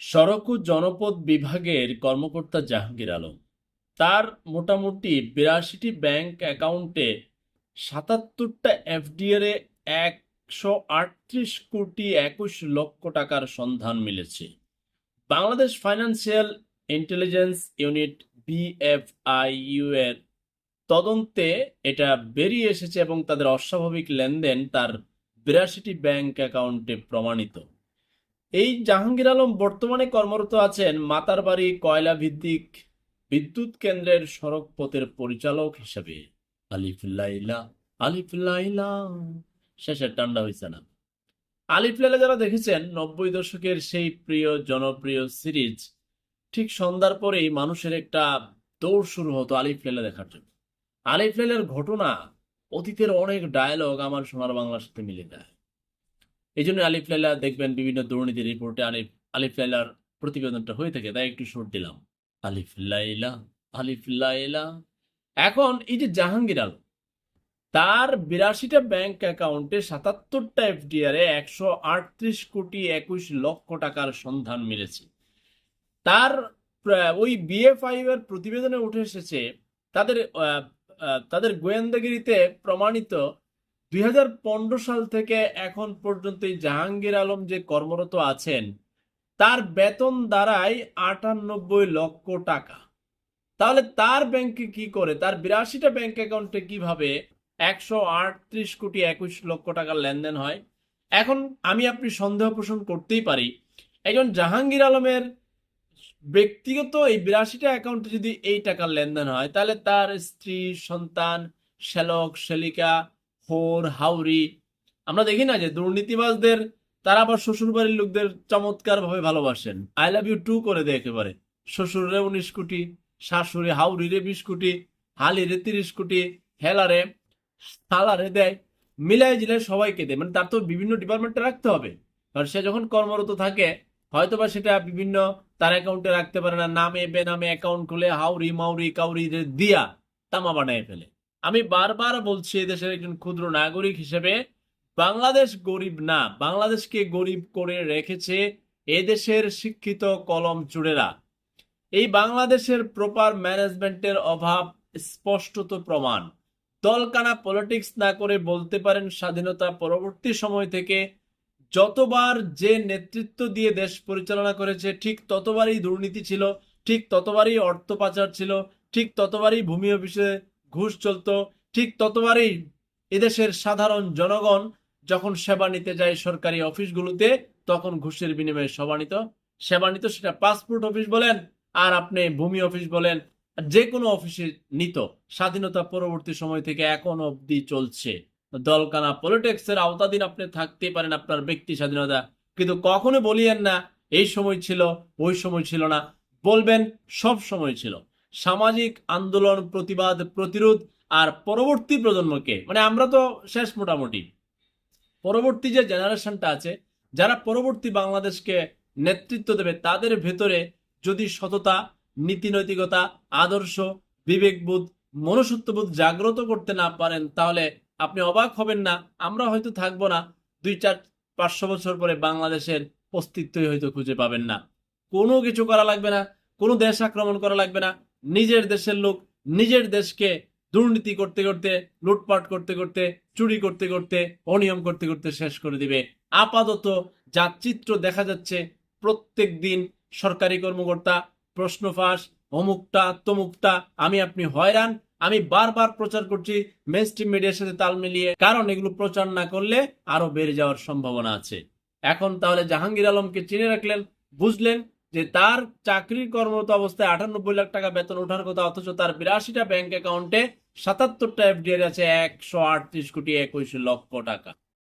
সড়ক ও জনপথ বিভাগের কর্মকর্তা জাহাঙ্গীর আলম। তার মোটামুটি বিরাশিটি ব্যাংক অ্যাকাউন্টে সাতাত্তরটা এফডিআর একশো আটত্রিশ কোটি একুশ লক্ষ টাকার সন্ধান মিলেছে। Bangladesh financial intelligence unit BFIU এর তদন্তে এটা বেরিয়ে এসেছে এবং তাদের অস্বাভাবিক লেনদেন তার বিরাশিটি ব্যাংক অ্যাকাউন্টে প্রমাণিত। এই জাহাঙ্গীর আলম বর্তমানে কর্মরত আছেন মাতারবাড়ি কয়লা ভিত্তিক বিদ্যুৎ কেন্দ্রের সড়ক পথের পরিচালক হিসেবে। আলিফুল্লাইলা আলিফুল্লাইলা। শেষের টান্ডা হয়েছে না। আলিফুল্লাইলা যারা দেখেছেন, নব্বই দশকের সেই প্রিয়, জনপ্রিয় সিরিজ, ঠিক সন্ধ্যার পরেই মানুষের একটা দৌড় শুরু হতো আলিফুল্লাইলা দেখার জন্য। আলিফুল্লাইলার ঘটনা, অতীতের অনেক ডায়ালগ আমার সোনার বাংলার সাথে মিলে যায়। এই জন্য আলিফ লাইলা দেখবেন বিভিন্ন দুর্নীতি রিপোর্টে আলিফ আলিফ লাইলার প্রতিবেদনটা হয়ে থাকে, তাই একটু শোট দিলাম। আলিফ লাইলা আলিফ লাইলা। এখন এই যে জাহাঙ্গীর আলম, তার বিরাশিটা ব্যাংক অ্যাকাউন্টে সাতাত্তরটা এফডিআর একশো আটত্রিশ কোটি একুশ লক্ষ টাকার সন্ধান মিলেছে। তার ওই বিএ ফাইভ এর প্রতিবেদনে উঠে এসেছে, তাদের তাদের গোয়েন্দাগিরিতে প্রমাণিত দুই হাজার পনেরো সাল থেকে এখন পর্যন্ত জাহাঙ্গীর আলম যে কর্মরত আছেন, তার বেতন দাঁড়ায় আটানব্বই লক্ষ টাকা। তাহলে তার ব্যাংকে কি করে? তার বিরাশিটা ব্যাংক অ্যাকাউন্টে কীভাবে একশো আটত্রিশ কোটি একুশ লক্ষ টাকার লেনদেন হয়? এখন আমি আপনি সন্দেহ পোষণ করতেই পারি, একজন জাহাঙ্গীর আলমের ব্যক্তিগত এই বিরাশিটা অ্যাকাউন্টে যদি এই টাকার লেনদেন হয়, তাহলে তার স্ত্রী, সন্তান, শ্যালক, শ্যালিকা হোর হাউরি। আমরা দেখি না যে দুর্নীতিবাজদের, তারা আবার শ্বশুর বাড়ির লোকদের চমৎকার ভাবে ভালোবাসেন। আই লাভ ইউ টু করে দেয় একেবারে। শ্বশুরে উনিশ কোটি শাশুড়ি হাউরিরে বিশ কোটি হালিরে তিরিশ কোটি হেলারে হালারে দেয়। মিলাই জিলাই সবাইকে দেয়। মানে তার তো বিভিন্ন ডিপার্টমেন্টে রাখতে হবে। কারণ সে যখন কর্মরত থাকে হয়তো বা সেটা বিভিন্ন তার অ্যাকাউন্টে রাখতে পারে না। নামে, বেনামে অ্যাকাউন্ট খুলে হাউরি, মাউরি কাউরি দিয়া তামা বানায় ফেলে। আমি বারবার বলছি দেশের একজন ক্ষুদ্র নাগরিক হিসেবে বাংলাদেশ গরিব না, বাংলাদেশকে গরিব করে রেখেছে এদেশের শিক্ষিত কলম চুড়েরা এই বাংলাদেশের প্রপার ম্যানেজমেন্টের অভাব স্পষ্টত প্রমাণ। দলকানা পলিটিক্স না করে বলতে পারেন স্বাধীনতা পরবর্তী সময় থেকে, যতবার যে নেতৃত্ব দিয়ে দেশ পরিচালনা করেছে, ঠিক ততবারই দুর্নীতি ছিল, ঠিক ততবারই অর্থ পাচার ছিল, ঠিক ততবারই ভূমি অফিসে ঘুষ চলতো। ঠিক ততবারই এদেশের সাধারণ জনগণ যখন সেবা নিতে যায় সরকারি অফিসগুলোতে, তখন ঘুষের বিনিময়ে সেবা নিত। সেবা নিত সেটা পাসপোর্ট অফিস বলেন, আর আপনি ভূমি অফিস বলেন, যে কোনো অফিসে নিত। স্বাধীনতা পরবর্তী সময় থেকে এখন অবধি চলছে। দলকানা পলিটিক্স এর আওতাধীন আপনি থাকতেই পারেন আপনার ব্যক্তি স্বাধীনতা। কিন্তু কখনো বলিয়েন না, এই সময় ছিল, ওই সময় ছিল না। বলবেন, সব সময় ছিল। সামাজিক আন্দোলন, প্রতিবাদ, প্রতিরোধ আর পরবর্তী প্রজন্মকে মানে আমরা তো শেষ মোটামুটি। পরবর্তী যে জেনারেশনটা আছে, যারা পরবর্তী বাংলাদেশকে নেতৃত্ব দেবে, তাদের ভেতরে যদি সততা নীতি নৈতিকতা আদর্শ, বিবেকবোধ, মনুষ্যত্ববোধ জাগ্রত করতে না পারেন, তাহলে আপনি অবাক হবেন না। আমরা হয়তো থাকব না, দুই চার পাঁচশো বছর পরে বাংলাদেশের অস্তিত্বই হয়তো খুঁজে পাবেন না। কোনো কিছু করা লাগবে না, কোনো দেশ আক্রমণ করা লাগবে না নিজের দেশের লোক নিজের দেশকে দুর্নীতি করতে করতে, লুটপাট করতে করতে, চুরি করতে করতে, অনিয়ম করতে করতে শেষ করে দিবে। আপাতত যা চিত্র দেখা যাচ্ছে, প্রত্যেক দিন সরকারি কর্মকর্তা, প্রশ্ন ফাঁস, অমুকটা, তমুকটা, আমি আপনি হয়রান, আমি বারবার প্রচার করছি মেন স্ট্রিম মিডিয়ার সাথে তাল মিলিয়ে, কারণ এগুলো প্রচার না করলে আরও বেড়ে যাওয়ার সম্ভাবনা আছে। এখন তাহলে জাহাঙ্গীর আলমকে চিনে রাখলেন, বুঝলেন যে তার চাকরির কর্মরত অবস্থায় আটানব্বই লাখ টাকা বেতন ওঠার কথা, অথচ তার বিরাশিটা ব্যাংক অ্যাকাউন্টে সাতাত্তরটা এফডিআর আছে একশো আটত্রিশ কোটি একুশ লক্ষ টাকা।